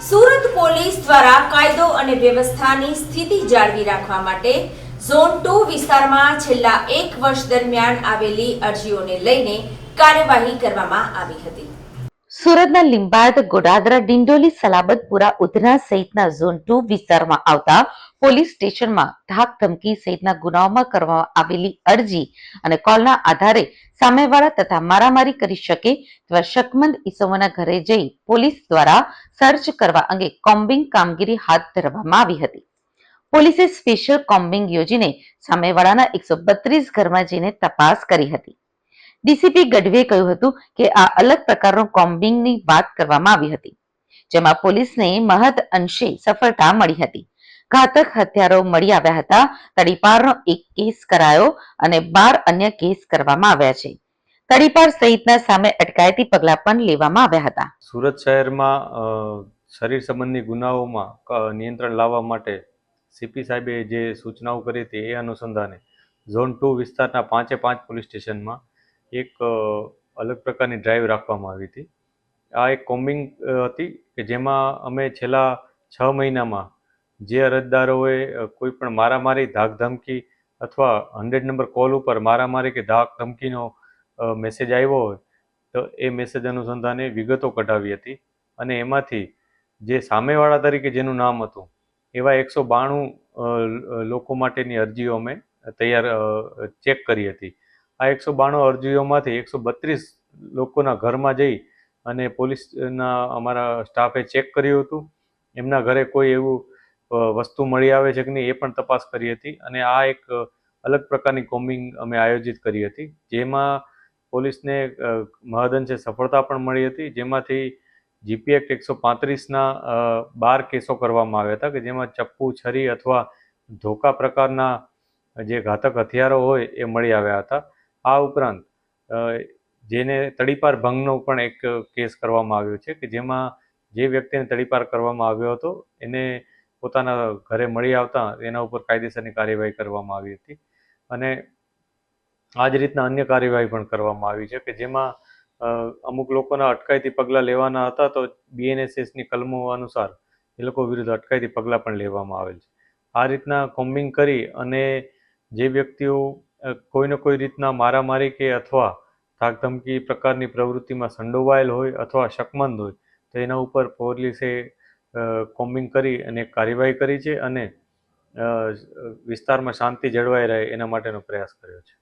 Surat police દ્વારા કાયદો અને વ્યવસ્થાની સ્થિતિ જાળવી રાખવા માટે ઝોન ટુ વિસ્તારમાં છેલ્લા એક વર્ષ દરમિયાન આવેલી અરજીઓને લઈને કાર્યવાહી કરવામાં આવી હતી. સુરતના લીંબાડ ગોડાદરા, ડિંડોલી, સલાબતપુરા, ઉધના સહિતના ઝોન ટુ વિસ્તારમાં આવતા પોલીસ સ્ટેશનમાં ધાક ધમકી સહિતના ગુનાઓમાં કરવામાં આવેલી અરજી અને કોલના આધારે સામેવાળા તથા મારામારી કરી શકે તેવા શકમંદ ઈસમોના ઘરે જઈ પોલીસ દ્વારા સર્ચ કરવા અંગે કોમ્બિંગ કામગીરી હાથ ધરવામાં આવી હતી. પોલીસે સ્પેશિયલ કોમ્બિંગ યોજીને સામેવાળાના એકસો બત્રીસ ઘરમાં જઈને તપાસ કરી હતી. ડીસીપી ગઢવીએ કહ્યું હતું કે આ અલગ પ્રકારનું કોમ્બિંગની વાત કરવામાં આવી હતી, જેમાં પોલીસને મહદ અંશે સફળતા મળી હતી. ઘાતક હથિયારો મળી આવ્યા હતા, તડીપારનો એક કેસ કરાયો અને બાર અન્ય કેસ કરવામાં આવ્યા છે. તડીપાર સહિતના સામે અટકાયતી પગલા પણ લેવામાં આવ્યા હતા. સુરત શહેરમાં શરીર સંબંધી ગુનાઓમાં નિયંત્રણ લાવવા માટે સીપી સાહેબે જે સૂચનાઓ કરી હતી એ અનુસંધાને ઝોન ટુ વિસ્તારના પાંચે પાંચ પોલીસ સ્ટેશનમાં એક અલગ પ્રકારની ડ્રાઈવ રાખવામાં આવી હતી. આ એક કોમ્બિંગ હતી કે જેમાં અમે છેલ્લા છ મહિનામાં જે અરજદારોએ કોઈ પણ મારામારી ધાક ધમકી અથવા હંડ્રેડ નંબર કોલ ઉપર મારામારી કે ધાક ધમકીનો મેસેજ આવ્યો હોય, તો એ મેસેજ અનુસંધાને વિગતો કઢાવી હતી અને એમાંથી જે સામેવાળા તરીકે જેનું નામ હતું, એવા એકસો બાણું લોકો માટેની અરજીઓ અમે તૈયાર ચેક કરી હતી. આ એકસો બાણું અરજીઓમાંથી એકસો બત્રીસ લોકોના ઘરમાં જઈ અને પોલીસના અમારા સ્ટાફે ચેક કર્યું હતું. એમના ઘરે કોઈ એવું વસ્તુ મળી આવે છે કે નહીં એ પણ તપાસ કરી હતી અને આ એક અલગ પ્રકારની કોમિંગ અમે આયોજિત કરી હતી. જેમાં પોલીસને મહદઅંશે સફળતા પણ મળી હતી. જેમાંથી જીપી એક્ટ એકસો પાંત્રીસના બાર કેસો કરવામાં આવ્યા હતા કે જેમાં ચપ્પુ, છરી અથવા ધોકા પ્રકારના જે ઘાતક હથિયારો હોય એ મળી આવ્યા હતા. આ ઉપરાંત જેને તડીપાર ભંગનો પણ એક કેસ કરવામાં આવ્યો છે કે જેમાં જે વ્યક્તિને તડીપાર કરવામાં આવ્યો હતો, એને પોતાના ઘરે મળી આવતા એના ઉપર કાયદેસરની કાર્યવાહી કરવામાં આવી હતી. અને આ જ રીતના અન્ય કાર્યવાહી પણ કરવામાં આવી છે કે જેમાં અમુક લોકોના અટકાયતી પગલાં લેવાના હતા તો બીએનએસએસની કલમો અનુસાર એ લોકો વિરુદ્ધ અટકાયતી પગલાં પણ લેવામાં આવેલ છે. આ રીતના કોમ્બિંગ કરી અને જે વ્યક્તિઓ કોઈને કોઈ રીતના મારામારી કે અથવા ધાકધમકી પ્રકારની પ્રવૃત્તિમાં સંડોવાયેલ હોય અથવા શકમંદ હોય, તો એના ઉપર પોલીસે કોમ્બિંગ કરી અને કાર્યવાહી કરી છે અને વિસ્તારમાં શાંતિ જળવાઈ રહે એના માટેનો પ્રયાસ કર્યો છે.